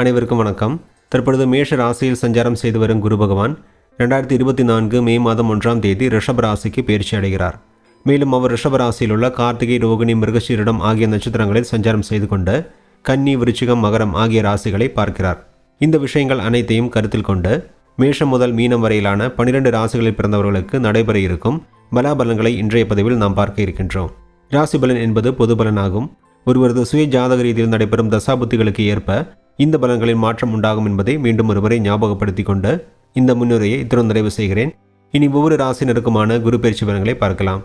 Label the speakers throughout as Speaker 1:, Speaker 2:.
Speaker 1: அனைவருக்கும் வணக்கம். தற்பொழுது மேஷ ராசியில் சஞ்சாரம் செய்து வரும் குரு பகவான் ரெண்டாயிரத்தி இருபத்தி நான்கு மே மாதம் ஒன்றாம் தேதி ரிஷப ராசிக்கு பயிற்சி அடைகிறார். மேலும் அவர் ரிஷப ராசியில் உள்ள கார்த்திகை ரோகிணி மிருகசீரிடம் ஆகிய நட்சத்திரங்களில் சஞ்சாரம் செய்து கொண்டு கன்னி விருச்சிகம் மகரம் ஆகிய ராசிகளை பார்க்கிறார். இந்த விஷயங்கள் அனைத்தையும் கருத்தில் கொண்டு மேஷம் முதல் மீனம் வரையிலான பனிரெண்டு ராசிகளில் பிறந்தவர்களுக்கு நடைபெற இருக்கும் பலாபலன்களை இன்றைய பதிவில் நாம் பார்க்க இருக்கின்றோம். ராசி பலன் என்பது பொது பலனாகும். ஒருவரது சுய ஜாதக ரீதியில் நடைபெறும் தசாபுத்திகளுக்கு ஏற்ப இந்த பலன்களில் மாற்றம் உண்டாகும் என்பதை மீண்டும் ஒருவரை ஞாபகப்படுத்தி கொண்டு இந்த முன்னுரையை இத்துடன் நிறைவு செய்கிறேன். இனி ஒவ்வொரு ராசினருக்குமான குரு பயிற்சி பலன்களை பார்க்கலாம்.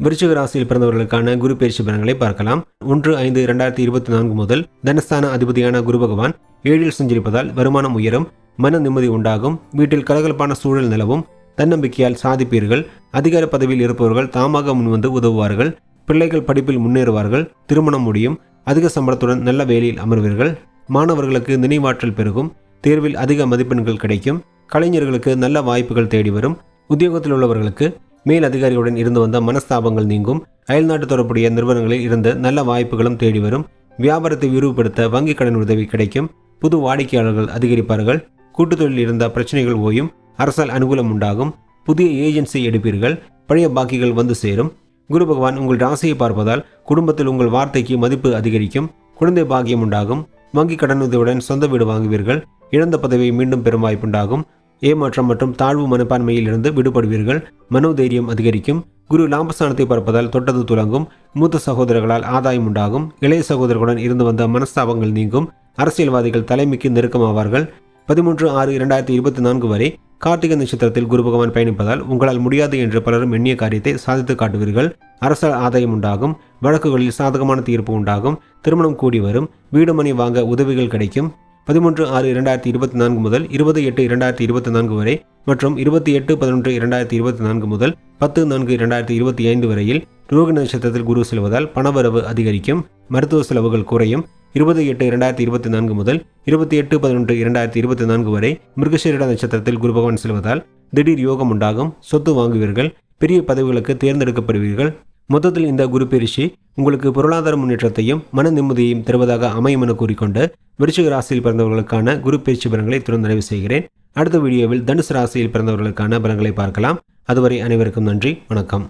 Speaker 1: விருச்சிக ராசியில் பிறந்தவர்களுக்கான குரு பயிற்சி பலன்களை பார்க்கலாம். ஒன்று ஐந்து இரண்டாயிரத்தி இருபத்தி நான்கு முதல் தனஸ்தான அதிபதியான குரு பகவான் ஏழில் சஞ்சரிப்பதால் வருமானம் உயரும் மன நிம்மதி உண்டாகும் வீட்டில் கலகலப்பான சூழல் நிலவும் தன்னம்பிக்கையால் சாதிப்பீர்கள். அதிகார பதவியில் இருப்பவர்கள் தாமாக முன்வந்து உதவுவார்கள். பிள்ளைகள் படிப்பில் முன்னேறுவார்கள். திருமணம் முடியும். அதிக சம்பளத்துடன் நல்ல வேலையில் அமர்வீர்கள். மாணவர்களுக்கு நினைவாற்றல் பெருகும். தேர்வில் அதிக மதிப்பெண்கள் கிடைக்கும். கலைஞர்களுக்கு நல்ல வாய்ப்புகள் தேடி வரும். உத்தியோகத்தில் உள்ளவர்களுக்கு மேல் அதிகாரியுடன் இருந்து வந்த மனஸ்தாபங்கள் நீங்கும். அயல்நாட்டு தொடர்புடைய நிறுவனங்களில் இருந்து நல்ல வாய்ப்புகளும் தேடி வரும். வியாபாரத்தை விரிவுபடுத்த வங்கிக் கடன் உதவி கிடைக்கும். புது வாடிக்கையாளர்கள் அதிகரிப்பார்கள். கூட்டுத்தொழில் இருந்த பிரச்சனைகள் ஓயும். அரசால் அனுகூலம் உண்டாகும். புதிய ஏஜென்சி எடுப்பீர்கள். பழைய பாக்கிகள் வந்து சேரும். குரு பகவான் உங்கள் ராசியை பார்ப்பதால் குடும்பத்தில் உங்கள் வார்த்தைக்கு மதிப்பு அதிகரிக்கும். குழந்தை பாக்கியம் உண்டாகும். வங்கி கடனுதவியுடன் சொந்த வீடு வாங்குவீர்கள். இழந்த பதவியை மீண்டும் பெறும் வாய்ப்புண்டாகும் ஏமாற்றம் மற்றும் தாழ்வு மனப்பான்மையில் இருந்து விடுபடுவீர்கள். மனோதைரியம் அதிகரிக்கும். குரு லாபஸ்தானத்தை பார்ப்பதால் தொட்டது துலங்கும். மூத்த சகோதரர்களால் ஆதாயம் உண்டாகும். இளைய சகோதரர்களுடன் இருந்து வந்த மனஸ்தாபங்கள் நீங்கும். அரசியல்வாதிகள் தலைமைக்கு நெருக்கமாவார்கள். பதிமூன்று ஆறு இரண்டாயிரத்தி இருபத்தி நான்கு வரை கார்த்திகை நட்சத்திரத்தில் குரு பகவான் பயணிப்பதால் உங்களால் முடியாது என்று பலரும் எண்ணிய காரியத்தை சாதித்து காட்டுவீர்கள். அரச ஆதாயம் உண்டாகும் வழக்குகளில் சாதகமான தீர்ப்பு உண்டாகும் திருமணம் கூடி வரும் வீடு மணி வாங்க உதவிகள் கிடைக்கும். பதிமூன்று ஆறு இரண்டாயிரத்தி இருபத்தி நான்கு முதல் இருபது எட்டு இரண்டாயிரத்தி இருபத்தி நான்கு வரை மற்றும் இருபத்தி எட்டு பதினொன்று இரண்டாயிரத்தி இருபத்தி நான்கு முதல் பத்து நான்கு இரண்டாயிரத்தி இருபத்தி ஐந்து வரையில் ரோக நட்சத்திரத்தில் குரு செல்வதால் பணவரவு அதிகரிக்கும் மருத்துவ செலவுகள் குறையும் இருபது எட்டு இரண்டாயிரத்தி இருபத்தி நான்கு முதல் இருபத்தி எட்டு பதினொன்று இரண்டாயிரத்தி இருபத்தி நான்கு வரை மிருகசீரட நட்சத்திரத்தில் குரு பகவான் செல்வதால் திடீர் யோகம் உண்டாகும். சொத்து வாங்குவீர்கள் பெரிய பதவிகளுக்கு தேர்ந்தெடுக்கப்படுவீர்கள். மொத்தத்தில் இந்த குரு பயிற்சி உங்களுக்கு பொருளாதார முன்னேற்றத்தையும் மன நிம்மதியையும் தருவதாக அமையும் என கூறிக்கொண்டு விருச்சிக ராசியில் பிறந்தவர்களுக்கான குரு பயிற்சி பலன்களை துறந்து நிறைவு செய்கிறேன். அடுத்த வீடியோவில் தனுசு ராசியில் பிறந்தவர்களுக்கான பலன்களை பார்க்கலாம். அதுவரை அனைவருக்கும் நன்றி வணக்கம்.